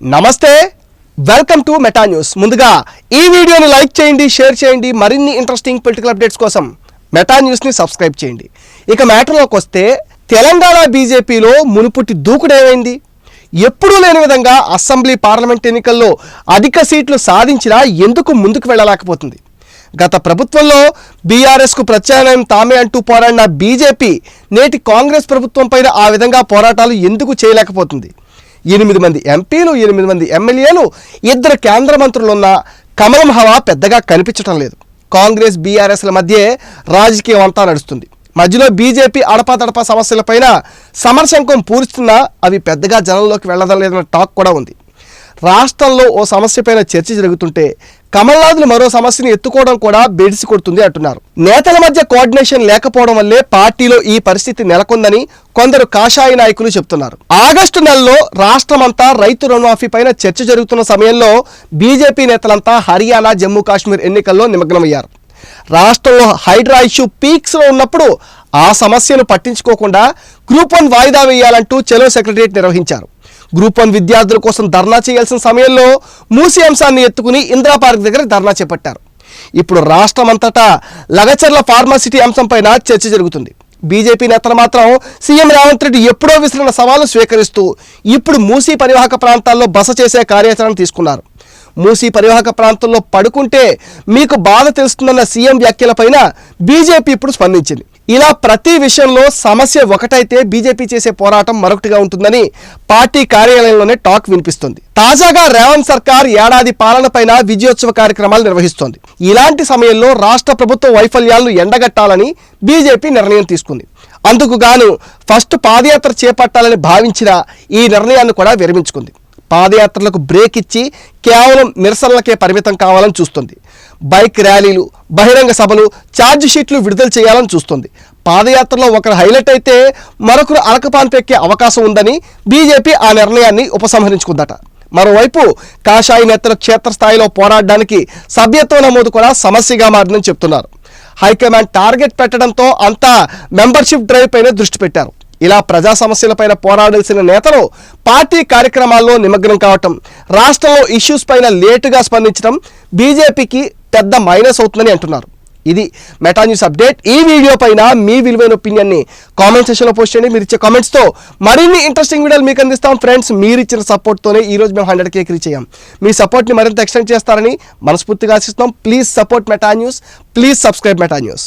నమస్తే welcome to meta news. ముందుగా ఈ వీడియోని లైక్ చేయండి షేర్ చేయండి మరిన్ని ఇంట్రెస్టింగ్ పొలిటికల్ అప్డేట్స్ కోసం మెటా న్యూస్ని సబ్స్క్రైబ్ చేయండి. ఇక మ్యాటర్లోకి వస్తే తెలంగాణ బీజేపీలో మునుపుటి దూకుడేమైంది ఎప్పుడూ లేని విధంగా అసెంబ్లీ పార్లమెంట్ ఎన్నికల్లో అధిక సీట్లు సాధించినా ఎందుకు ముందుకు వెళ్ళలేకపోతుంది? గత ప్రభుత్వంలో బీఆర్ఎస్కు ప్రత్యామ్నాయం తామే అంటూ పోరాడిన బీజేపీ నేటి కాంగ్రెస్ ప్రభుత్వంపైన ఆ విధంగా పోరాటాలు ఎందుకు చేయలేకపోతుంది? ఎనిమిది మంది ఎంపీలు ఎనిమిది మంది ఎమ్మెల్యేలు ఇద్దరు కేంద్ర మంత్రులున్న కమలం హవా పెద్దగా కనిపించటం లేదు. కాంగ్రెస్ బీఆర్ఎస్ల మధ్య రాజకీయం అంతా నడుస్తుంది. మధ్యలో బీజేపీ అడపాదడపా సమస్యలపైన సమరశంకం పూరుస్తున్నా అవి పెద్దగా జనంలోకి వెళ్ళడం లేదన్న టాక్ కూడా ఉంది. రాష్ట్రంలో ఓ సమస్యపైన చర్చ జరుగుతుంటే కమల్నాథులు మరో సమస్యని ఎత్తుకోవడం కూడా బెడిసి కొడుతుంది అంటున్నారు. నేతల మధ్య కోఆర్డినేషన్ లేకపోవడం వల్లే పార్టీలో ఈ పరిస్థితి నెలకొందని కొందరు కాషాయ నాయకులు చెప్తున్నారు. ఆగస్టు నెలలో రాష్ట్రమంతా రైతు రుణమాఫీ పైన చర్చ జరుగుతున్న సమయంలో బీజేపీ నేతలంతా హర్యానా జమ్మూ కాశ్మీర్ ఎన్నికల్లో నిమగ్నమయ్యారు. రాష్ట్రంలో హైడ్రా ఇష్యూ పీక్స్లో ఉన్నప్పుడు ఆ సమస్యను పట్టించుకోకుండా గ్రూప్ వన్ వాయిదా వేయాలంటూ చెలో సెక్రటరియట్ నిర్వహించారు. గ్రూప్ వన్ విద్యార్థుల కోసం ధర్నా చేయాల్సిన సమయంలో మూసి అంశాన్ని ఎత్తుకుని ఇందిరా పార్క్ దగ్గర ధర్నా చేపట్టారు. ఇప్పుడు రాష్ట్రమంతటా లగచర్ల ఫార్మాసిటీ అంశంపైన చర్చ జరుగుతుంది. బీజేపీ నేతలు మాత్రం సీఎం రేవంత్ రెడ్డి ఎప్పుడో విసిరిన సవాలు స్వీకరిస్తూ ఇప్పుడు మూసీ పరివాహక ప్రాంతాల్లో బస చేసే కార్యాచరణ తీసుకున్నారు. మూసీ పరివాహక ప్రాంతంలో పడుకుంటే మీకు బాధ తెలుస్తుందన్న సీఎం వ్యాఖ్యలపైన బీజేపీ ఇప్పుడు స్పందించింది. ఇలా ప్రతి విషయంలో సమస్య ఒకటైతే బీజేపీ చేసే పోరాటం మరొకటిగా ఉంటుందని పార్టీ కార్యాలయంలోనే టాక్ వినిపిస్తుంది. తాజాగా రేవంత్ సర్కార్ ఏడాది పాలనపైన విజయోత్సవ కార్యక్రమాలు నిర్వహిస్తోంది. ఇలాంటి సమయంలో రాష్ట్ర ప్రభుత్వ వైఫల్యాలను ఎండగట్టాలని బీజేపీ నిర్ణయం తీసుకుంది. అందుకు గాను ఫస్ట్ పాదయాత్ర చేపట్టాలని భావించిన ఈ నిర్ణయాన్ని కూడా విరమించుకుంది. పాదయాత్రలకు బ్రేక్ ఇచ్చి కేవలం నిరసనలకే పరిమితం కావాలని చూస్తుంది. బైక్ ర్యాలీలు బహిరంగ సభలు ఛార్జ్ షీట్లు విడుదల చేయాలని చూస్తుంది. పాదయాత్రలో ఒకరు హైలైట్ అయితే మరొకరు అలకపాన్పెక్కే అవకాశం ఉందని బీజేపీ ఆ నిర్ణయాన్ని ఉపసంహరించుకుందట. మరోవైపు కాషాయ నేతలు క్షేత్రస్థాయిలో పోరాడడానికి సభ్యత్వ నమోదు కూడా సమస్యగా మారిందని చెప్తున్నారు. హైకమాండ్ టార్గెట్ పెట్టడంతో అంతా మెంబర్షిప్ డ్రైవ్ పైనే దృష్టి పెట్టారు. ఇలా ప్రజా సమస్యలపైన పోరాడాల్సిన నేతలు పార్టీ కార్యక్రమాల్లో నిమగ్నం కావటం రాష్ట్రంలో ఇష్యూస్ పైన లేటుగా స్పందించడం బీజేపీకి పెద్ద మైనస్ అవుతుందని అంటున్నారు. ఇది మెటా న్యూస్ అప్డేట్ ఈ వీడియో పైన మీ విలువైన ఒపీనియన్ని కామెంట్ సెక్షన్లో పోస్ట్ చేయండి. మీరు ఇచ్చే కామెంట్స్తో మరిన్ని ఇంట్రెస్టింగ్ వీడియోలు మీకు అందిస్తాం. ఫ్రెండ్స్ మీరు ఇచ్చిన సపోర్ట్తోనే ఈ రోజు మేము హండ్రెడ్ కేక్ రీచ్ అయ్యాం. మీ సపోర్ట్ని మరింత ఎక్స్టెండ్ చేస్తారని మనస్ఫూర్తిగా ఆశిస్తున్నాం. Please support meta news please subscribe meta news